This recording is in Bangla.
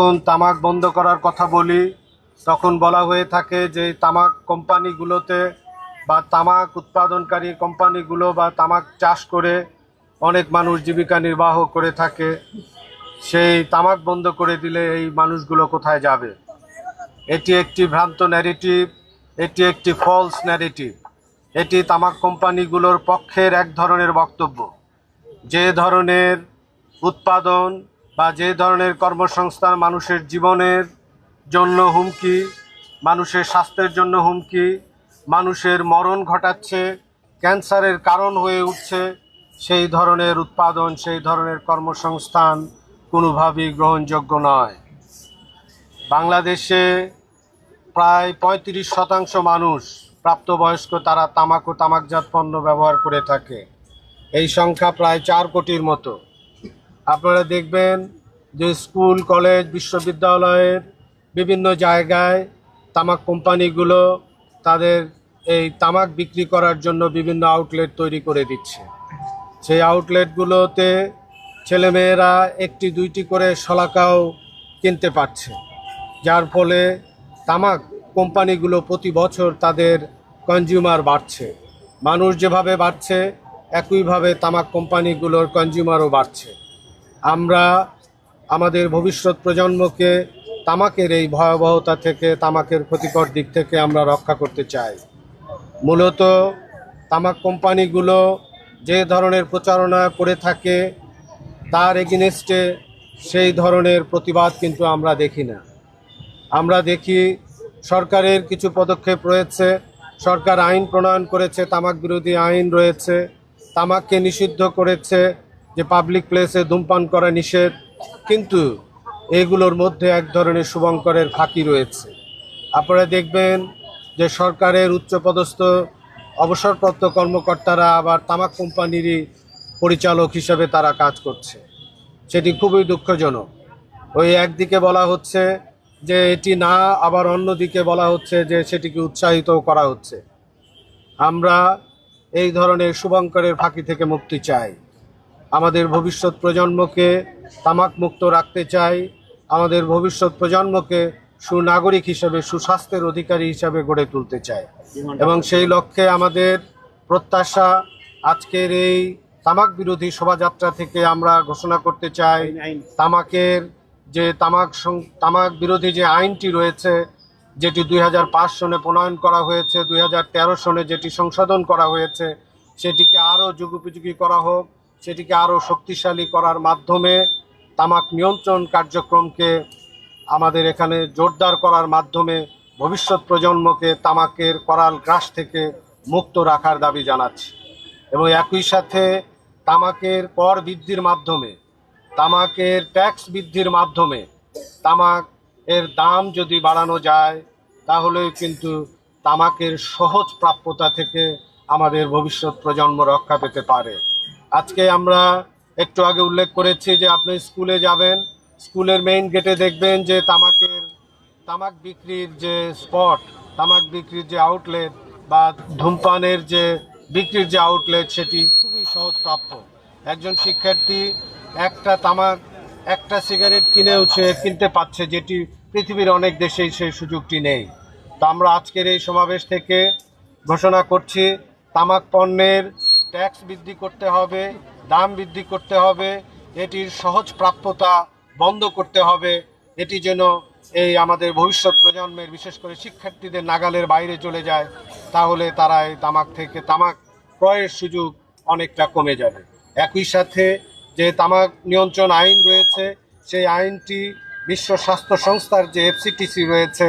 যখন তামাক বন্ধ করার কথা বলি, তখন বলা হয়ে থাকে যে তামাক কোম্পানিগুলোতে বা তামাক উৎপাদনকারী কোম্পানিগুলো বা তামাক চাষ করে অনেক মানুষ জীবিকা নির্বাহ করে থাকে। সেই তামাক বন্ধ করে দিলে এই মানুষগুলো কোথায় যাবে? এটি একটি ভ্রান্ত ন্যারেটিভ এটি একটি ফলস ন্যারেটিভ এটি তামাক কোম্পানিগুলোর পক্ষের এক ধরনের বক্তব্য। যে ধরনের উৎপাদন বা যে ধরনের কর্মসংস্থান মানুষের জীবনের জন্য হুমকি, মানুষের স্বাস্থ্যের জন্য হুমকি, মানুষের মরণ ঘটাচ্ছে, ক্যান্সারের কারণ হয়ে উঠছে, সেই ধরনের উৎপাদন, সেই ধরনের কর্মসংস্থান কোনোভাবেই গ্রহণযোগ্য নয়। বাংলাদেশে প্রায় পঁয়ত্রিশ শতাংশ মানুষ প্রাপ্তবয়স্ক, তারা তামাক ও তামাকজাত পণ্য ব্যবহার করে থাকে। এই সংখ্যা প্রায় চার কোটির মতো। আপনারা দেখবেন যে স্কুল, কলেজ, বিশ্ববিদ্যালয়ের বিভিন্ন জায়গায় তামাক কোম্পানিগুলো তাদের এই তামাক বিক্রি করার জন্য বিভিন্ন আউটলেট তৈরি করে দিচ্ছে। সেই আউটলেটগুলোতে ছেলেমেয়েরা একটি, দুইটি করে শলাকাও কিনতে পারছে। যার ফলে তামাক কোম্পানিগুলো প্রতি বছর তাদের কনজিউমার বাড়ছে। মানুষ যেভাবে বাড়ছে, একইভাবে তামাক কোম্পানিগুলোর কনজিউমারও বাড়ছে। আমরা আমাদের ভবিষ্যৎ প্রজন্মকে তামাকের এই ভয়াবহতা থেকে, তামাকের ক্ষতিকর দিক থেকে আমরা রক্ষা করতে চাই। মূলত তামাক কোম্পানিগুলো যে ধরনের প্রচারণা করে থাকে, তার এগেনস্টে সেই ধরনের প্রতিবাদ কিন্তু আমরা দেখি না। আমরা দেখি সরকারের কিছু পদক্ষেপ রয়েছে, সরকার আইন প্রণয়ন করেছে, তামাক বিরোধী আইন রয়েছে, তামাককে নিষিদ্ধ করেছে, যে পাবলিক প্লেসে ধূমপান করা নিষেধ কিন্তু এগুলোর মধ্যে এক ধরনের শুভঙ্করের ফাঁকি রয়েছে। আপনারা দেখবেন যে সরকারের উচ্চপদস্থ, অবসরপ্রাপ্ত কর্মকর্তারা আবার তামাক কোম্পানিরই পরিচালক হিসেবে তারা কাজ করছে। সেটি খুবই দুঃখজনক। ওই একদিকে বলা হচ্ছে যে এটি না, আবার অন্যদিকে বলা হচ্ছে যে সেটিকে উৎসাহিত করা হচ্ছে। আমরা এই ধরনের শুভঙ্করের ফাঁকি থেকে মুক্তি চাই। আমাদের ভবিষ্যৎ প্রজন্মকে তামাক মুক্ত রাখতে চাই। আমাদের ভবিষ্যৎ প্রজন্মকে সুনাগরিক হিসেবে সুস্বাস্থ্যের অধিকারী হিসাবে গড়ে তুলতে চাই। এবং সেই লক্ষ্যে আমাদের প্রত্যাশা আজকের এই তামাক বিরোধী শোভাযাত্রা থেকে আমরা ঘোষণা করতে চাই তামাকের যে তামাক সং- তামাক বিরোধী যে আইনটি রয়েছে যেটি দুই হাজার পাঁচ সনে প্রণয়ন করা হয়েছে দুই হাজার তেরো সনে যেটি সংশোধন করা হয়েছে সেটিকে আরও যুগোপযোগী করা হোক সেটিকে আরও শক্তিশালী করার মাধ্যমে তামাক নিয়ন্ত্রণ কার্যক্রমকে আমাদের এখানে জোরদার করার মাধ্যমে ভবিষ্যৎ প্রজন্মকে তামাকের করাল গ্রাস থেকে মুক্ত রাখার দাবি জানাচ্ছি। এবং একই সাথে তামাকের কর বৃদ্ধির মাধ্যমে, তামাকের ট্যাক্স বৃদ্ধির মাধ্যমে তামাক এর দাম যদি বাড়ানো যায় তাহলে কিন্তু তামাকের সহজ প্রাপ্যতা থেকে আমাদের ভবিষ্যৎ প্রজন্ম রক্ষা পেতে পারে। আজকে আমরা একটু আগে উল্লেখ করেছি যে আপনি স্কুলে যাবেন, স্কুলের মেইন গেটে দেখবেন যে তামাকের, তামাক বিক্রির যে স্পট তামাক বিক্রির যে আউটলেট বা ধূমপানের যে, বিক্রির যে আউটলেট সেটি খুবই সহজ প্রাপ্য। একজন শিক্ষার্থী একটা তামাক, একটা সিগারেট কিনেও সে কিনতে পাচ্ছে যেটি পৃথিবীর অনেক দেশেই সেই সুযোগটি নেই। তো আমরা আজকের এই সমাবেশ থেকে ঘোষণা করছি, তামাক পণ্যের ট্যাক্স বৃদ্ধি করতে হবে, দাম বৃদ্ধি করতে হবে, এটির সহজ প্রাপ্যতা বন্ধ করতে হবে, এটি যেন এই আমাদের ভবিষ্যৎ প্রজন্মের, বিশেষ করে শিক্ষার্থীদের নাগালের বাইরে চলে যায়, তাহলে তারা এই তামাক থেকে তামাক ক্রয়ের সুযোগ অনেকটা কমে যাবে। একই সাথে যে তামাক নিয়ন্ত্রণ আইন রয়েছে, সেই আইনটি বিশ্ব স্বাস্থ্য সংস্থার যে এফসিটিসি রয়েছে